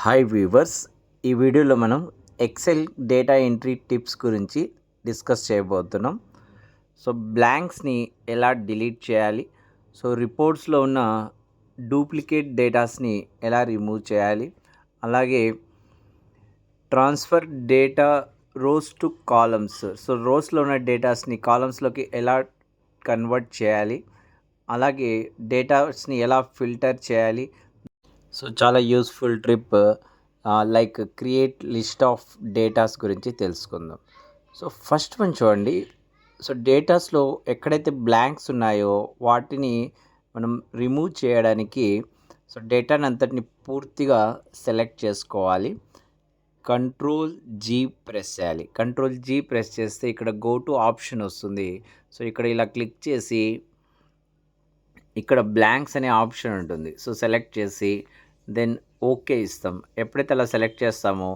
Hi viewers ఈ వీడియోలో మనం ఎక్సెల్ డేటా ఎంట్రీ టిప్స్ గురించి డిస్కస్ చేయబోతున్నాం. సో బ్లాంక్స్ని ఎలా డిలీట్ చేయాలి? సో రిపోర్ట్స్లో ఉన్న డూప్లికేట్ డేటాస్ని ఎలా రిమూవ్ చేయాలి? అలాగే transfer data rows to columns so రోస్లో ఉన్న డేటాస్ని కాలమ్స్లోకి ఎలా కన్వర్ట్ చేయాలి? అలాగే డేటాస్ని ఎలా ఫిల్టర్ చేయాలి? సో చాలా useful trip like create list of datas గురించి తెలుసుకుందాం. సో ఫస్ట్ వన్ చూడండి. సో డేటాస్లో ఎక్కడైతే బ్లాంక్స్ ఉన్నాయో వాటిని మనం రిమూవ్ చేయడానికి సో డేటాని అంతటిని పూర్తిగా సెలెక్ట్ చేసుకోవాలి. కంట్రోల్ జీ ప్రెస్ చేయాలి. కంట్రోల్ జీ ప్రెస్ చేస్తే ఇక్కడ గో టు ఆప్షన్ వస్తుంది. సో ఇక్కడ ఇలా క్లిక్ చేసి ఇక్కడ బ్లాంక్స్ అనే ఆప్షన్ ఉంటుంది. సో సెలెక్ట్ చేసి దెన్ ఓకే ఇస్తాం. ఎప్పుడైతే అలా సెలెక్ట్ చేస్తామో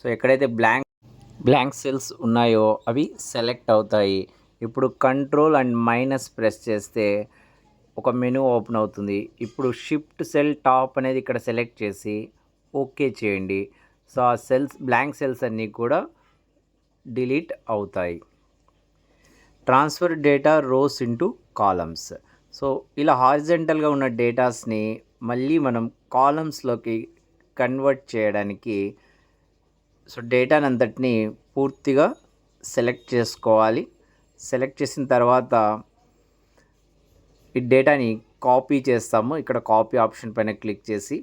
సో ఎక్కడైతే బ్లాంక్ బ్లాంక్ సెల్స్ ఉన్నాయో అవి సెలెక్ట్ అవుతాయి. ఇప్పుడు కంట్రోల్ అండ్ మైనస్ ప్రెస్ చేస్తే ఒక మెనూ ఓపెన్ అవుతుంది. ఇప్పుడు షిఫ్ట్ సెల్ టాప్ అనేది ఇక్కడ సెలెక్ట్ చేసి ఓకే చేయండి. సో ఆ సెల్స్ బ్లాంక్ సెల్స్ అన్నీ కూడా డిలీట్ అవుతాయి. Transfer data rows into columns so ఇలా హారిజెంటల్గా ఉన్న డేటాస్ని మళ్ళీ మనం కాలమ్స్లోకి కన్వర్ట్ చేయడానికి సో డేటాని అంతటిని పూర్తిగా సెలెక్ట్ చేసుకోవాలి. సెలెక్ట్ చేసిన తర్వాత ఈ డేటాని కాపీ చేస్తాము. ఇక్కడ కాపీ ఆప్షన్ పైన క్లిక్ చేసి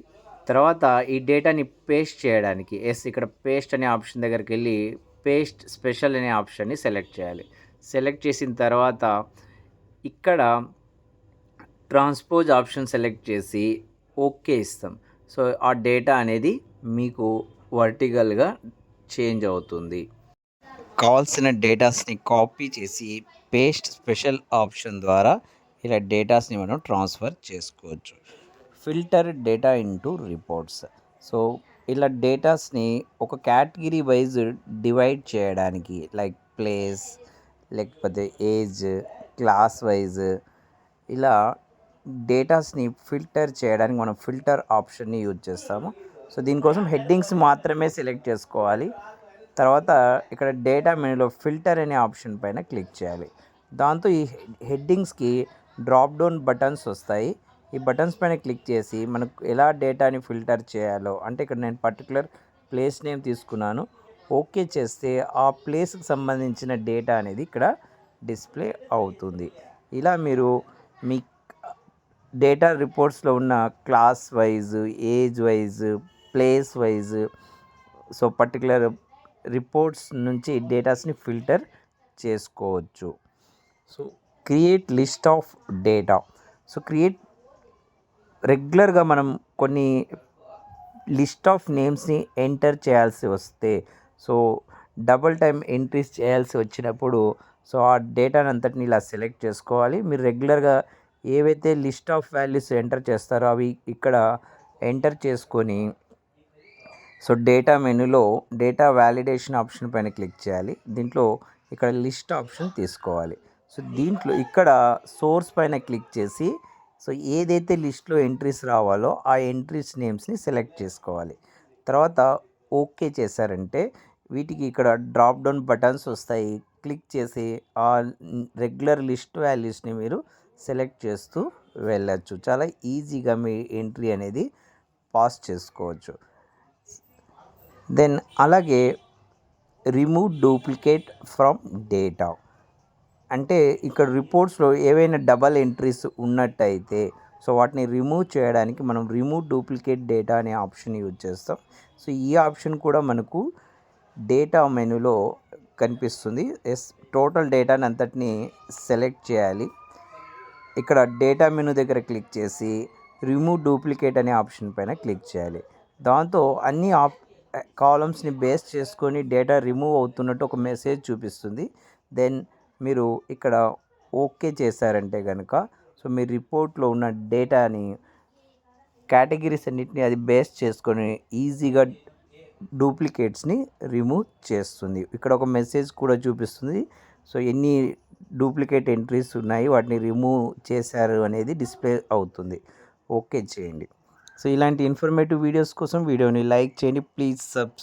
తర్వాత ఈ డేటాని పేస్ట్ చేయడానికి ఎస్ ఇక్కడ పేస్ట్ అనే ఆప్షన్ దగ్గరికి వెళ్ళి పేస్ట్ స్పెషల్ అనే ఆప్షన్ని సెలెక్ట్ చేయాలి. సెలెక్ట్ చేసిన తర్వాత ఇక్కడ ట్రాన్స్పోజ్ ఆప్షన్ సెలెక్ట్ చేసి ఓకే ఇస్తాం. సో ఆ డేటా అనేది మీకు వర్టికల్గా చేంజ్ అవుతుంది. కావాల్సిన డేటాస్ని కాపీ చేసి పేస్ట్ స్పెషల్ ఆప్షన్ ద్వారా ఇలా డేటాస్ని మనం ట్రాన్స్ఫర్ చేసుకోవచ్చు. Filter data into reports so ఇలా డేటాస్ని ఒక కేటగిరీ వైజ్ డివైడ్ చేయడానికి లైక్ ప్లేస్ లేకపోతే ఏజ్ క్లాస్ వైజ్ ఇలా డేటాస్ని ఫిల్టర్ చేయడానికి మనం ఫిల్టర్ ఆప్షన్ని యూజ్ చేస్తాము. సో దీనికోసం హెడ్డింగ్స్ మాత్రమే సెలెక్ట్ చేసుకోవాలి. తర్వాత ఇక్కడ డేటా మెనూలో ఫిల్టర్ అనే ఆప్షన్ పైన క్లిక్ చేయాలి. దాంతో ఈ హెడ్డింగ్స్కి డ్రాప్ డౌన్ బటన్స్ వస్తాయి. ఈ బటన్స్ పైన క్లిక్ చేసి మనకు ఎలా డేటాని ఫిల్టర్ చేయాలో అంటే ఇక్కడ నేను పర్టికులర్ ప్లేస్ నేమ్ తీసుకున్నాను. ఓకే చేస్తే ఆ ప్లేస్కి సంబంధించిన డేటా అనేది ఇక్కడ డిస్ప్లే అవుతుంది. ఇలా మీరు మీ డేటా రిపోర్ట్స్లో ఉన్న class wise age wise place wise so particular reports నుంచి డేటాస్ని ఫిల్టర్ చేసుకోవచ్చు. So create list of data. So create రెగ్యులర్గా మనం కొన్ని లిస్ట్ ఆఫ్ నేమ్స్ని ఎంటర్ చేయాల్సి వస్తే సో డబుల్ టైం ఎంట్రీస్ చేయాల్సి వచ్చినప్పుడు సో ఆ డేటాని అంతటిని ఇలా సెలెక్ట్ చేసుకోవాలి. మీరు రెగ్యులర్గా ఏవైతే లిస్ట్ ఆఫ్ వాల్యూస్ ఎంటర్ చేస్తారో అవి ఇక్కడ ఎంటర్ చేసుకొని సో డేటా మెనూలో డేటా వ్యాలిడేషన్ ఆప్షన్ పైన క్లిక్ చేయాలి. దీంట్లో ఇక్కడ లిస్ట్ ఆప్షన్ తీసుకోవాలి. సో దీంట్లో ఇక్కడ సోర్స్ పైన క్లిక్ చేసి సో ఏదైతే లిస్ట్లో ఎంట్రీస్ రావాలో ఆ ఎంట్రీస్ నేమ్స్ని సెలెక్ట్ చేసుకోవాలి. తర్వాత ఓకే చేశారంటే వీటికి ఇక్కడ డ్రాప్ డౌన్ బటన్స్ వస్తాయి. క్లిక్ చేసి ఆ రెగ్యులర్ లిస్ట్ వాల్యూస్ని మీరు సెలెక్ట్ చేస్తూ వెళ్ళచ్చు. చాలా ఈజీగా మీ ఎంట్రీ అనేది పాస్ చేసుకోవచ్చు. దెన్ అలాగే రిమూవ్ డూప్లికేట్ ఫ్రమ్ డేటా. అంటే ఇక్కడ రిపోర్ట్స్లో ఏవైనా డబల్ ఎంట్రీస్ ఉన్నట్టయితే సో వాటిని రిమూవ్ చేయడానికి మనం రిమూవ్ డూప్లికేట్ డేటా అనే ఆప్షన్ యూజ్ చేస్తాం. సో ఈ ఆప్షన్ కూడా మనకు డేటా మెనూలో కనిపిస్తుంది. ఎస్ టోటల్ డేటాని అంతటిని సెలెక్ట్ చేయాలి. ఇక్కడ డేటా మెనూ దగ్గర క్లిక్ చేసి రిమూవ్ డూప్లికేట్ అనే ఆప్షన్ పైన క్లిక్ చేయాలి. దాంతో అన్ని ఆప్ కాలమ్స్ని బేస్ చేసుకొని డేటా రిమూవ్ అవుతున్నట్టు ఒక మెసేజ్ చూపిస్తుంది. దెన్ మీరు ఇక్కడ ఓకే చేశారంటే కనుక సో మీ రిపోర్ట్లో ఉన్న డేటాని కేటగిరీస్ అన్నిటిని అది బేస్ చేసుకొని ఈజీగా డూప్లికేట్స్ని రిమూవ్ చేస్తుంది. ఇక్కడ ఒక మెసేజ్ కూడా చూపిస్తుంది. సో ఎన్ని డూప్లికేట్ ఎంట్రీస్ ఉన్నాయి వాటిని రిమూవ్ చేశారు అనేది డిస్ప్లే అవుతుంది. ఓకే చేయండి. సో ఇలాంటి ఇన్ఫర్మేటివ్ వీడియోస్ కోసం వీడియోని లైక్ చేయండి. Please subscribe